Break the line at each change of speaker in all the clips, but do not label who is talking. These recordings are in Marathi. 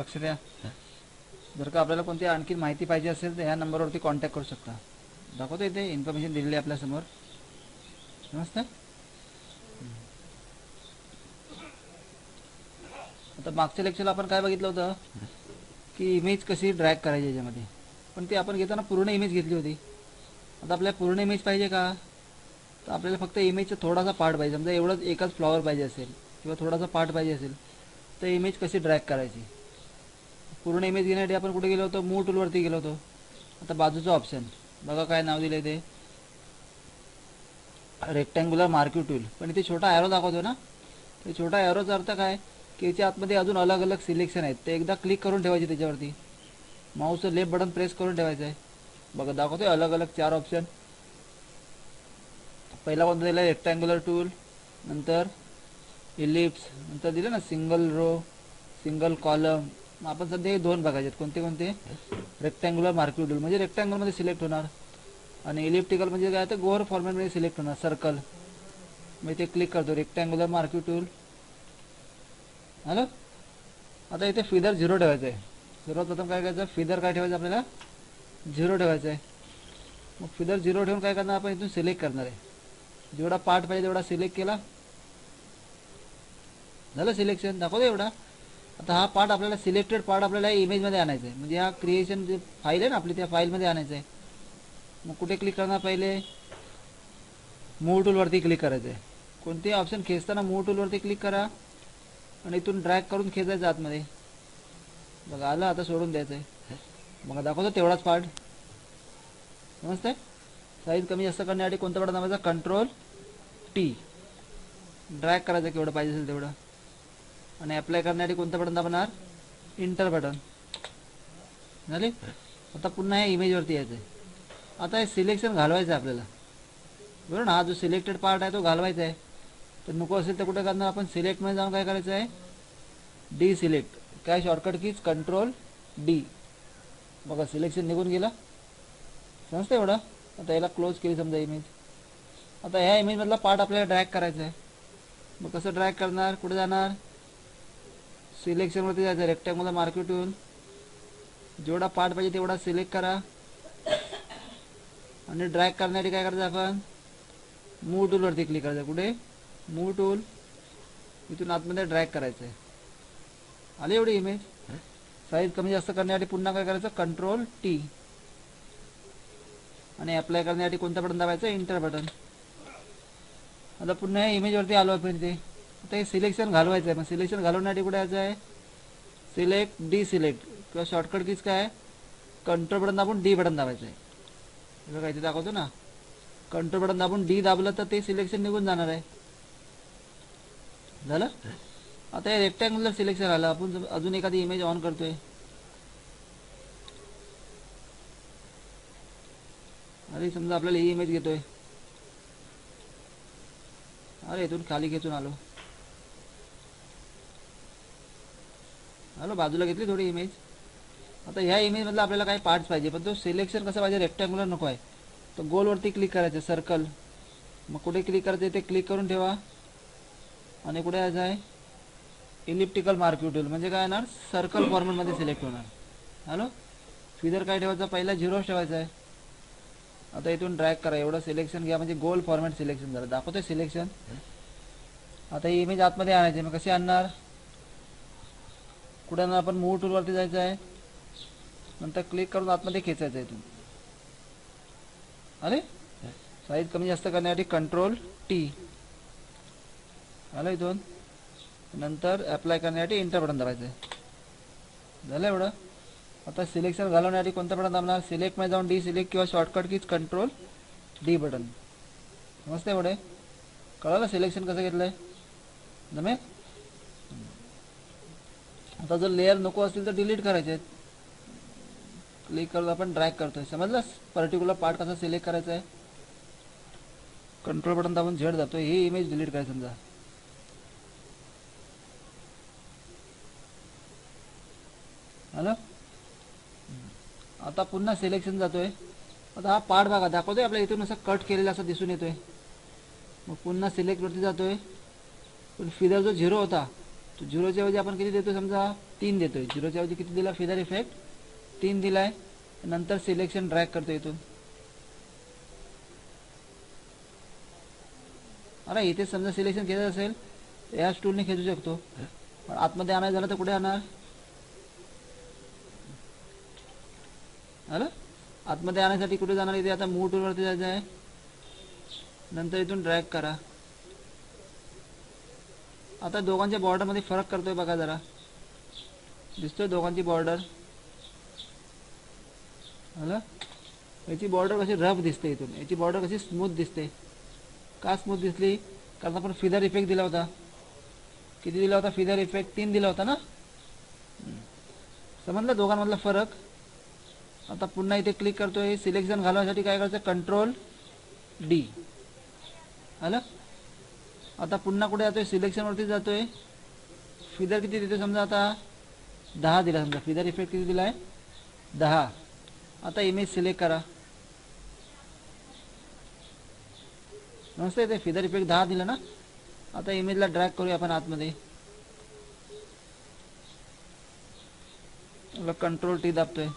लक्ष द्या. जर का आपल्याला कोणती आणखी माहिती पाहिजे असेल तर ह्या नंबरवरती कॉन्टॅक्ट करू शकता. दाखवतो इथे इन्फॉर्मेशन दिलेली आहे आपल्यासमोर. समजतं आता मागच्या लेक्चरला आपण काय बघितलं होतं? की इमेज कशी ड्रॅग करायची याच्यामध्ये. पण ती आपण घेताना पूर्ण इमेज घेतली होती. आता आपल्याला पूर्ण इमेज पाहिजे का? तर आपल्याला फक्त इमेजचा थोडासा पार्ट पाहिजे. समजा एवढंच एकच फ्लॉवर पाहिजे असेल किंवा थोडासा पार्ट पाहिजे असेल तर इमेज कशी ड्रॅग करायची? पूर्ण इमेज घेण्यासाठी आपण कुठे गेलो होतो? मूळ टूलवरती गेलो होतो. आता बाजूचं ऑप्शन बघा काय नाव दिलं ते. रेक्टँग्युलर मार्क्यू टूल पण इथे छोटा ॲरो दाखवतो ना? ते छोटा ॲरोचा अर्थ काय? की याच्या आतमध्ये अजून अलग अलग सिलेक्शन आहेत. ते एकदा क्लिक करून ठेवायचे त्याच्यावरती. माऊसचं लेफ्ट बटन प्रेस करून ठेवायचं आहे. बघा दाखवतोय अलग अलग चार ऑप्शन पहिला कोणता दिला रेक्टँग्युलर टूल नंतर इलिप्स नंतर दिलं ना? सिंगल रो सिंगल कॉलम आपण सध्या हे दोन बघायचे आहेत. कोणते कोणते? रेक्टँग्युलर मार्क्यू टूल म्हणजे रेक्टँगलमध्ये सिलेक्ट होणार. आणि इलेक्ट्रिकल म्हणजे काय तर गोअर फॉर्मॅटमध्ये सिलेक्ट होणार. सर्कल मी ते क्लिक करतो. Rectangular marquee tool hello? आता इथे फिदर झिरो ठेवायचं आहे. सर्वात प्रथम काय करायचं? फिदर काय ठेवायचं आपल्याला? झिरो ठेवायचं आहे. मग फिदर झिरो ठेवून काय करणार? आपण इथून सिलेक्ट करणार आहे. जेवढा पार्ट पाहिजे तेवढा सिलेक्ट केला. झालं सिलेक्शन दाखवतो एवढा. आता हा पार्ट आपल्याला सिलेक्टेड पार्ट आपल्याला इमेजमध्ये आणायचा आहे. म्हणजे हा क्रिएशन जे फाईल आहे ना आपली त्या फाईलमध्ये आणायचं आहे. मग कुठे क्लिक करणार पहिले? मूव टूलवरती क्लिक करायचं आहे कोणते ऑप्शन खेचताना मूव टूलवरती क्लिक करा. आणि इथून ड्रॅग करून खेचायचं आतमध्ये. बघा आलं आता सोडून द्यायचं आहे बघा दाखवतो तेवढाच पार्ट नमस्ते साईज कमी जास्त करण्यासाठी कोणतं पार्ट दाबायचं कंट्रोल टी ड्रॅग करायचं केवढं पाहिजे असेल तेवढं. आणि अप्लाय करण्यासाठी कोणतं बटन दाबणार? इंटर बटन झाले? आता पुन्हा या इमेजवरती यायचं आहे आता हे सिलेक्शन घालवायचं आहे आपल्याला. बरोबर ना हा जो सिलेक्टेड पार्ट आहे तो घालवायचा आहे तर नको असेल तर कुठे करणार? आपण सिलेक्टमध्ये जाऊन काय करायचं आहे डी सिलेक्ट काय शॉर्टकट कीज कंट्रोल डी बघा सिलेक्शन निघून गेला. समजतं एवढं? आता याला क्लोज केली समजा इमेज आता ह्या इमेजमधला पार्ट आपल्याला ड्रॅग करायचा आहे मग कसं ड्रॅग करणार? कुठे जाणार? सिलेक्शनवरती जायचं. रेक्टँगुलर मार्केट जेवढा पार्ट पाहिजे तेवढा सिलेक्ट करा. आणि ड्रॅग करण्यासाठी काय करायचं आपण? मूव टूलवरती क्लिक करायचं. कुठे? मूव टूल इथून आतमध्ये ड्रॅग करायचं आहे आली एवढी इमेज साईज कमी जास्त करण्यासाठी पुन्हा काय करायचं? कंट्रोल टी आणि अप्लाय करण्यासाठी कोणतं बटन दाबायचं? इंटर बटन आता पुन्हा या इमेजवरती आलो आपण ते आता हे सिलेक्शन घालवायचं आहे मग सिलेक्शन घालवण्यासाठी कुठे यायचं आहे? सिलेक्ट डी सिलेक्ट किंवा शॉर्टकट कीच काय? कंट्रोल बटन दाबून डी बटन दाबायचं आहे. हे बघा इथे दाखवतो ना. कंट्रोल बटन दाबून डी दाबलं तर ते सिलेक्शन निघून जाणार आहे. झालं? आता हे रेक्टँग्युलर सिलेक्शन आलं. आपण अजून एखादी इमेज ऑन करतोय. अरे समजा आपल्याला ही इमेज घेतोय. अरे इथून खाली खेचून आलो. हॅलो बाजूला घेतली थोडी इमेज आता ह्या इमेजमधला आपल्याला काही पार्ट्स पाहिजे पण तो सिलेक्शन कसं पाहिजे रेक्टँग्युलर नको आहे. तर गोलवरती क्लिक करायचं सर्कल मग कुठे क्लिक करायचं ते क्लिक करून ठेवा. आणि कुठे यायचं आहे? इलिप्टिकल मार्क्युटल म्हणजे काय येणार सर्कल फॉर्मॅटमध्ये सिलेक्ट होणार. हॅलो? फिदर काय ठेवायचा? पहिला झिरो ठेवायचा आहे. आता इथून ड्रॅग करा. एवढं सिलेक्शन घ्या. म्हणजे गोल फॉर्मॅट सिलेक्शन झालं. दाखवतोय सिलेक्शन आता ही इमेज आतमध्ये आणायची. मग कशी आणणार? कुठे ना आपण मूव टूलवरती जायचं आहे. नंतर क्लिक करून आतमध्ये खेचायचं आहे तुम्ही. अरे साईज कमी जास्त करण्यासाठी कंट्रोल टी आलं इथून? नंतर अप्लाय करण्यासाठी इंटर बटन दाबायचं आहे. झालं एवढं? आता सिलेक्शन घालवण्यासाठी कोणतं बटन दाबणार? सिलेक्टमध्ये जाऊन डी सिलेक्ट किंवा शॉर्टकट कीच कंट्रोल डी बटन समजतं एवढे कळलं सिलेक्शन कसं घेतलं आहे जमेल? आता जर लेअर नको असतील तर डिलीट करायचे आहेत. क्लिक करून आपण ड्रॅग करतोय. समजलं पर्टिक्युलर पार्ट कसा सिलेक्ट करायचा आहे? कंट्रोल बटन दाबून झेड जातोय ही इमेज डिलीट करायचं समजा. हॅलो आता पुन्हा सिलेक्शन जातोय. आता हा पार्ट बघा दाखवतोय आपल्या इथून असं कट केलेला असं दिसून येतोय. मग पुन्हा सिलेक्टवरती जातोय. पण फिदर जो झिरो होता तो झिरोच्या ऐवजी आपण किती देतो समजा तीन देतोय. झिरोच्या ऐवजी किती दिला? फिदर इफेक्ट तीन दिलाय. नंतर सिलेक्शन ड्रॅग करतो इथून. अरे इथे समजा सिलेक्शन खेचायचं असेल या स्टूलने खेचू शकतो. पण आतमध्ये आणायचं झालं तर कुठे आणणार? अरे आतमध्ये आणण्यासाठी कुठे जाणार? इथे आता मूव टूलवरती जायचं आहे. नंतर इथून ड्रॅग करा. आता दोघांच्या बॉर्डरमध्ये फरक करतोय बघा जरा. दिसतोय दोघांची बॉर्डर आलं याची बॉर्डर कशी रफ दिसते इथून. याची बॉर्डर कशी स्मूथ दिसते. का स्मूथ दिसली? कारण आपण फिदर इफेक्ट दिला होता. किती दिला होता? फिदर इफेक्ट तीन दिला होता ना? समजलं दोघांमधला फरक? आता पुन्हा इथे क्लिक करतोय. सिलेक्शन घालवण्यासाठी काय करायचं? कंट्रोल डी आलं आता पुन्हा कुठे जातोय? सिलेक्शनवरती जातोय. फिदर किती देतो समजा आता? दहा दिला समजा. फिदर इफेक्ट किती दिला आहे दहा. आता इमेज सिलेक्ट करा. नमस्ते ते फिदर इफेक्ट दहा दिला ना? आता इमेजला ड्रॅग करूया आपण आतमध्ये. कंट्रोल टी दाबतोय.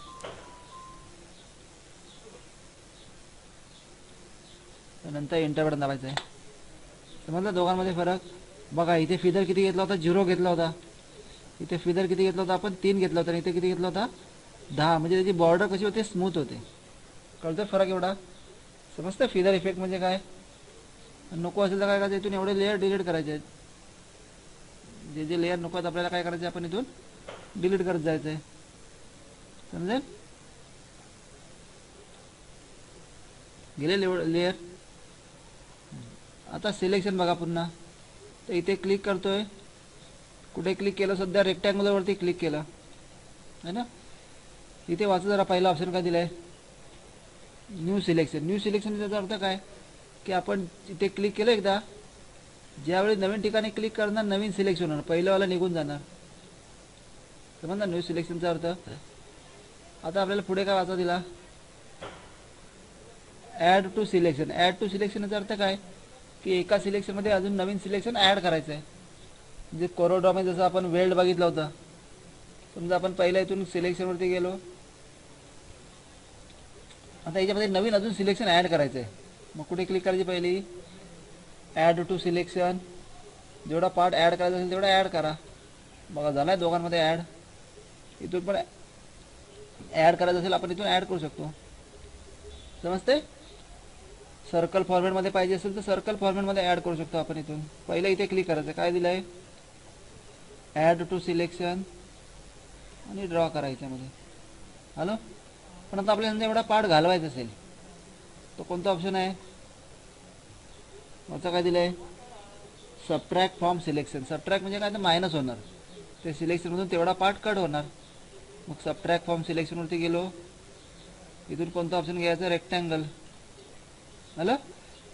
नंतर एंटर बटन दाबायचं आहे समजलं दोघांमध्ये फरक? बघा इथे फिदर किती घेतला होता? झिरो घेतला होता. इथे फिदर किती घेतला होता? आपण तीन घेतला होता. आणि इथे किती घेतला होता? दहा. म्हणजे त्याची बॉर्डर कशी होते? स्मूथ होते. कळतो फरक एवढा? समजतं फिदर इफेक्ट म्हणजे काय? नको असेल तर काय करायचं? इथून एवढे लेअर डिलीट करायचे. आहेत जे जे लेअर नको आहेत आपल्याला काय करायचं? आपण इथून डिलीट करत जायचं आहे. समजेल? गेले लेअर आता सिलेक्शन बघा पुन्हा. तर इथे क्लिक करतोय. कुठे क्लिक केलं? सध्या रेक्टँग्युलरवरती क्लिक केलं. है ना? इथे वाचा जरा पहिला ऑप्शन काय दिलाय? न्यू सिलेक्शन न्यू सिलेक्शन त्याचा अर्थ काय? की आपण इथे क्लिक केलं एकदा. ज्यावेळी नवीन ठिकाणी क्लिक करणार नवीन सिलेक्शन होणार. पहिल्यावाला निघून जाणार. समजणार न्यू सिलेक्शनचा अर्थ. आता आपल्याला पुढे काय वाचा दिला? Add to selection add to सिलेक्शनचा अर्थ काय? की एका सिलेक्शनमध्ये अजून नवीन सिलेक्शन ॲड करायचं आहे म्हणजे कोरोड्रॉमध्ये जसं आपण वेल्ड बघितलं होतं. समजा आपण पहिल्या इथून सिलेक्शनवरती गेलो. आता याच्यामध्ये नवीन अजून सिलेक्शन ॲड करायचं आहे मग कुठे क्लिक करायची पहिली? ॲड टू सिलेक्शन जेवढा पार्ट ॲड करायचा असेल तेवढा ॲड करा. बघा झाला आहे दोघांमध्ये ॲड इथून पण ॲड करायचं असेल आपण इथून ॲड करू शकतो. समजते सर्कल फॉर्मॅटमध्ये पाहिजे असेल तर सर्कल फॉर्मॅटमध्ये ॲड करू शकतो आपण इथून. पहिलं इथे क्लिक करायचं. काय दिलं आहे ॲड टू सिलेक्शन आणि ड्रॉ करायच्यामध्ये हॅलो पण आता आपल्याला एवढा पार्ट घालवायचा असेल तो कोणता ऑप्शन आहे? वरचा काय दिलं आहे सबट्रॅक फ्रॉम सिलेक्शन सबट्रॅक म्हणजे काय? तर मायनस होणार. ते सिलेक्शनमधून तेवढा पार्ट कट होणार. मग सबट्रॅक फ्रॉम सिलेक्शनवरती गेलो. इथून कोणता ऑप्शन घ्यायचा? रेक्टँगल झालं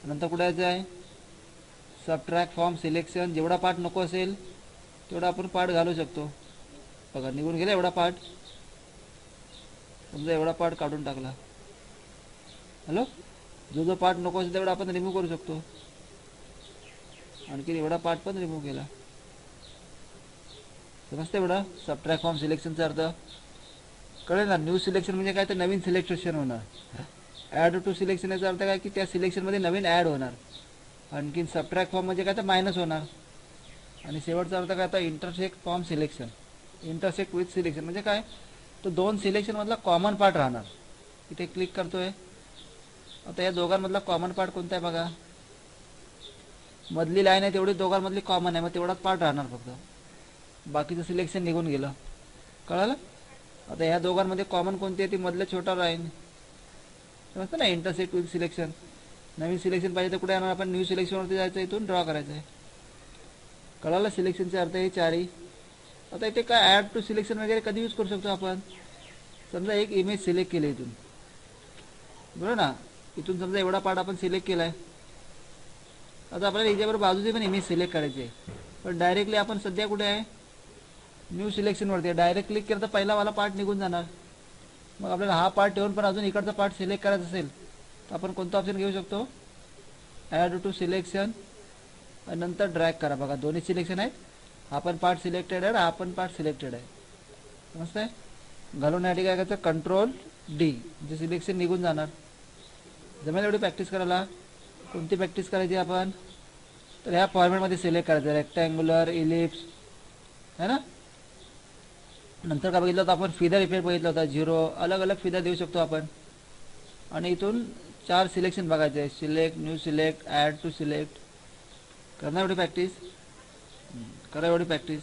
नंतर कुठे जायचं आहे? सबट्रॅक फॉर्म सिलेक्शन जेवढा पार्ट नको असेल तेवढा आपण पार्ट घालू शकतो. बघा निघून गेला एवढा पार्ट समजा एवढा पार्ट काढून टाकला. हॅलो? जो जो पार्ट नको असेल तेवढा आपण रिमूव्ह करू शकतो. आणखी एवढा पार्ट पण रिमूव्ह केला. समजतं एवढा? सबट्रॅक फॉर्म सिलेक्शनचा अर्थ. कळेल ना न्यू सिलेक्शन म्हणजे काय? तर नवीन सिलेक्शन होणार. ॲड टू सिलेक्शन याचा अर्थ काय की त्या सिलेक्शनमध्ये नवीन ॲड होणार. आणखीन सबट्रॅक फॉर्म म्हणजे काय तर मायनस होणार. आणि शेवटचा अर्थ काय आता intersect form selection intersect with selection म्हणजे काय? तो दोन सिलेक्शनमधला कॉमन पार्ट राहणार. इथे क्लिक करतोय. आता या दोघांमधला कॉमन पार्ट कोणता आहे बघा? मधली लाईन आहे तेवढी दोघांमधली कॉमन आहे मग तेवढाच पार्ट राहणार फक्त. बाकीचं सिलेक्शन निघून गेलं. कळालं? आता ह्या दोघांमध्ये कॉमन कोणती आहे? ती मधलं छोटा लाईन समजतं ना इंटरसेक्ट विथ सिलेक्शन नवीन सिलेक्शन पाहिजे तर कुठे येणार? आपण न्यू सिलेक्शनवरती जायचं इथून ड्रॉ करायचं आहे कळालं सिलेक्शनचे अर्थ हे चारही? आता इथे काय ॲड टू सिलेक्शन वगैरे कधी यूज करू शकतो आपण? समजा एक इमेज सिलेक्ट केली इथून. बरोबर ना? इथून समजा एवढा पार्ट आपण सिलेक्ट केला आहे आता आपल्याला याच्याबरोबर बाजूची पण इमेज सिलेक्ट करायची आहे. पण डायरेक्टली आपण सध्या कुठे आहे? न्यू सिलेक्शनवरती आहे. डायरेक्ट क्लिक केलं तर पहिलावाला पार्ट निघून जाणार. मग आपल्याला हा पार्ट ठेवून पण अजून इकडचा पार्ट सिलेक्ट करायचा असेल तर आपण कोणता ऑप्शन घेऊ शकतो? ॲड टू सिलेक्शन आणि नंतर ड्रॅग करा. बघा दोन्ही सिलेक्शन आहेत. हा पण पार्ट सिलेक्टेड आहे हा पण पार्ट सिलेक्टेड आहे. मस्त आहे? घालून या ठिकाणी काय करायचं? कंट्रोल डी म्हणजे सिलेक्शन निघून जाणार. जमेल एवढी प्रॅक्टिस करायला? कोणती प्रॅक्टिस करायची आपण? तर ह्या फॉर्मॅटमध्ये सिलेक्ट करायचं. रेक्टँग्युलर इलिप्स है ना? नंतर काय बघितलं होतं आपण? फिदर इफेक्ट बघितला होता. झिरो अलग अलग फिदर देऊ शकतो आपण. आणि इथून चार सिलेक्शन बघायचे. Select new select add to select करणार एवढी प्रॅक्टिस करा एवढी प्रॅक्टिस